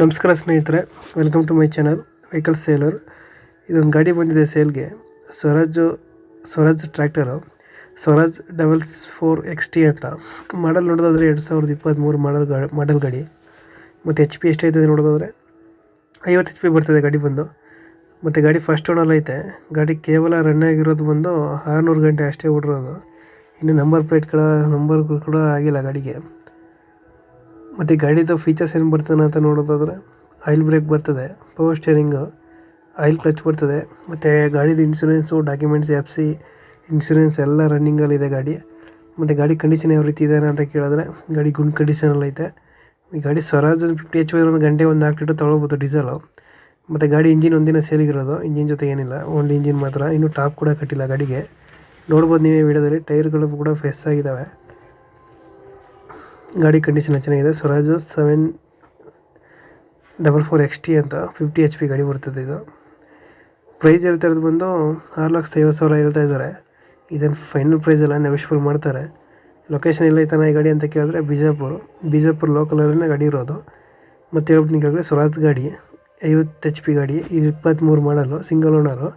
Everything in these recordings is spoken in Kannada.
ನಮಸ್ಕಾರ ಸ್ನೇಹಿತರೆ welcome to my channel vehicle seller ಇದೊಂದು ಗಾಡಿ ಬಂದಿದೆ ಸೇಲ್ಗೆ. Swaraj, Swaraj tractor Swaraj doubles four X T ಅಂತ. ಮಾಡಲ್ ನೋಡೋದಾದರೆ ಎರಡು ಸಾವಿರದ ಇಪ್ಪತ್ತ್ಮೂರು ಮಾಡಲ್ ಗಾ, ಮಾಡಲ್ ಗಾಡಿ. ಮತ್ತು ಎಚ್ ಪಿ ಎಷ್ಟೈತೆ ನೋಡೋದಾದರೆ ಐವತ್ತು ಎಚ್ ಪಿ ಬರ್ತದೆ ಗಾಡಿ ಬಂದು. ಮತ್ತು ಗಾಡಿ ಫಸ್ಟ್ ಓನಲ್ ಐತೆ. ಗಾಡಿ ಕೇವಲ ರನ್ ಆಗಿರೋದು ಬಂದು ಆರುನೂರು ಗಂಟೆ ಅಷ್ಟೇ ಓಡಿರೋದು. ಇನ್ನು ನಂಬರ್ ಪ್ಲೇಟ್ಗಳ ನಂಬರ್ಗಳು ಕೂಡ ಆಗಿಲ್ಲ ಗಾಡಿಗೆ. ಮತ್ತು ಗಾಡಿದು ಫೀಚರ್ಸ್ ಏನು ಬರ್ತದೆ ಅಂತ ನೋಡೋದಾದ್ರೆ ಆಯಿಲ್ ಬ್ರೇಕ್ ಬರ್ತದೆ ಪವರ್ ಸ್ಟೇರಿಂಗು ಆಯಿಲ್ ಕ್ಲಚ್ ಬರ್ತದೆ, ಮತ್ತು ಗಾಡಿದು insurance documents F C insurance ಎಲ್ಲ ರನ್ನಿಂಗಲ್ಲಿದೆ ಗಾಡಿ. ಮತ್ತು ಗಾಡಿ ಕಂಡೀಷನ್ ಯಾವ ರೀತಿ ಇದೆ ಅಂತ ಕೇಳಿದ್ರೆ, ಗಾಡಿ ಗುಂಡ್ ಕಂಡೀಷನಲ್ಲಿ ಐತೆ. ಈ ಗಾಡಿ ಸ್ವರಾಜ್ ಫಿಫ್ಟಿ ಎಚ್ ಒಂದು ಗಂಟೆ ಒಂದು ನಾಲ್ಕು ಲೀಟರ್ ತೊಗೊಳ್ಬೋದು ಡೀಸೆಲು ಮತ್ತು ಗಾಡಿ ಇಂಜಿನ್ ಒಂದಿನ ಸೇಲಿಗಿರೋದು ಇಂಜಿನ್ ಜೊತೆ ಏನಿಲ್ಲ ಓನ್ಲಿ ಇಂಜಿನ್ ಮಾತ್ರ, ಇನ್ನೂ ಟಾಪ್ ಕೂಡ ಕಟ್ಟಿಲ್ಲ ಗಾಡಿಗೆ. ನೋಡ್ಬೋದು ನೀವೇ ವಿಡಿಯೋದಲ್ಲಿ ಟೈರ್ಗಳು ಕೂಡ ಫ್ರೆಸ್ ಆಗಿದ್ದಾವೆ ಗಾಡಿ ಕಂಡೀಷನ್ ಚೆನ್ನಾಗಿದೆ. Swaraj seven double four X T ಅಂತ ಫಿಫ್ಟಿ ಎಚ್ ಪಿ ಗಾಡಿ ಬರ್ತದೆ ಇದು. ಪ್ರೈಸ್ ಹೇಳ್ತಾ ಇರೋದು ಬಂದು ಆರು ಲಕ್ಷದ ಐವತ್ತು ಸಾವಿರ ಹೇಳ್ತಾ ಇದ್ದಾರೆ. ಇದನ್ನು ಫೈನಲ್ ಪ್ರೈಸ್ ಎಲ್ಲ ನೆಗೋಷಿಯಬಲ್ ಮಾಡ್ತಾರೆ. ಲೊಕೇಶನ್ ಎಲ್ಲ ಐತಾನ ಈ ಗಾಡಿ ಅಂತ ಕೇಳಿದ್ರೆ ಬಿಜಾಪುರ. ಬಿಜಾಪುರ ಲೋಕಲಲ್ಲೇ ಗಾಡಿ ಇರೋದು. ಮತ್ತು ಹೇಳ್ಬಿಟ್ಟು ಕೇಳಿದ್ರೆ ಸ್ವರಾಜ್ ಗಾಡಿ, ಐವತ್ತು ಎಚ್ ಪಿ ಗಾಡಿ ಇಪ್ಪತ್ತ್ಮೂರು ಮಾಡಲು ಸಿಂಗಲ್ ಓನರು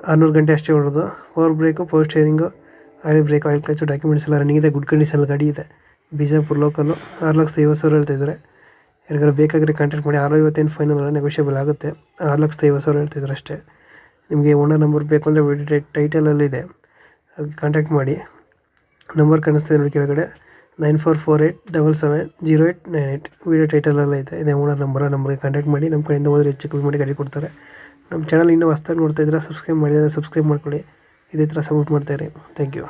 ಆರುನೂರು ಗಂಟೆ ಅಷ್ಟೇ ಓಡೋದು. Power brake power steering oil brake oil clutch documents ಎಲ್ಲ ರನ್ನಿಂಗ್ ಇದೆ. ಗುಡ್ ಕಂಡೀಷನಲ್ಲಿ ಗಾಡಿ ಇದೆ. ಬಿಜಾಪುರ ಲೋಕಲ್ಲು ಆರು ಲಕ್ಷದ ಐವತ್ತು ಸಾವಿರ ಹೇಳ್ತಾಯಿದ್ದಾರೆ ಯಾರಿಗಾರು ಬೇಕಾದರೆ ಕಾಂಟ್ಯಾಕ್ಟ್ ಮಾಡಿ ಆರು ಐವತ್ತೇನು ಫೈನಲ್ ಅಲ್ಲ ನೆಗೋಷಿಯಬಲ್ ಆಗುತ್ತೆ. ಆರು ಲಕ್ಷದ ಐವತ್ತು ಸಾವಿರ ಹೇಳ್ತಿದ್ದಾರೆ ಅಷ್ಟೇ. ನಿಮಗೆ ಓನರ್ ನಂಬರ್ ಬೇಕು ಅಂದರೆ ವಿಡಿಯೋ ಟೈಟಲಲ್ಲಿದೆ ಅದಕ್ಕೆ ಕಾಂಟ್ಯಾಕ್ಟ್ ಮಾಡಿ. ನಂಬರ್ ಕಾಣಿಸ್ತಿದೆ ನೋಡಿ ಕೆಳಗಡೆ. Nine four four eight double seven zero eight nine eight video ಟೈಟಲಲ್ಲೇ ಐತೆ ಇದೇ. ಓನರ್ ನಂಬರ್ ನಂಬರ್ಗೆ ಕಾಂಟ್ಯಾಕ್ಟ್ ಮಾಡಿ. ನಮ್ಮ ಕಡೆಯಿಂದ ಹೋದರೆ ಹೆಚ್ಚು ಕಮ್ಮಿ ಮಾಡಿ ಗಾಡಿ ಕೊಡ್ತಾರೆ. ನಮ್ಮ ಚಾನಲ್ ಇನ್ನೂ ಹೊಸ್ದಾಗಿ ನೋಡ್ತಾ ಇದ್ದೀರಾ ಸಬ್ಸ್ಕ್ರೈಬ್ ಮಾಡಿದರೆ ಸಬ್ಸ್ಕ್ರೈಬ್ ಮಾಡ್ಕೊಳ್ಳಿ. ಇದೇ ಥರ ಸಪೋರ್ಟ್ ಮಾಡ್ತಾಯಿರಿ ಥ್ಯಾಂಕ್ ಯು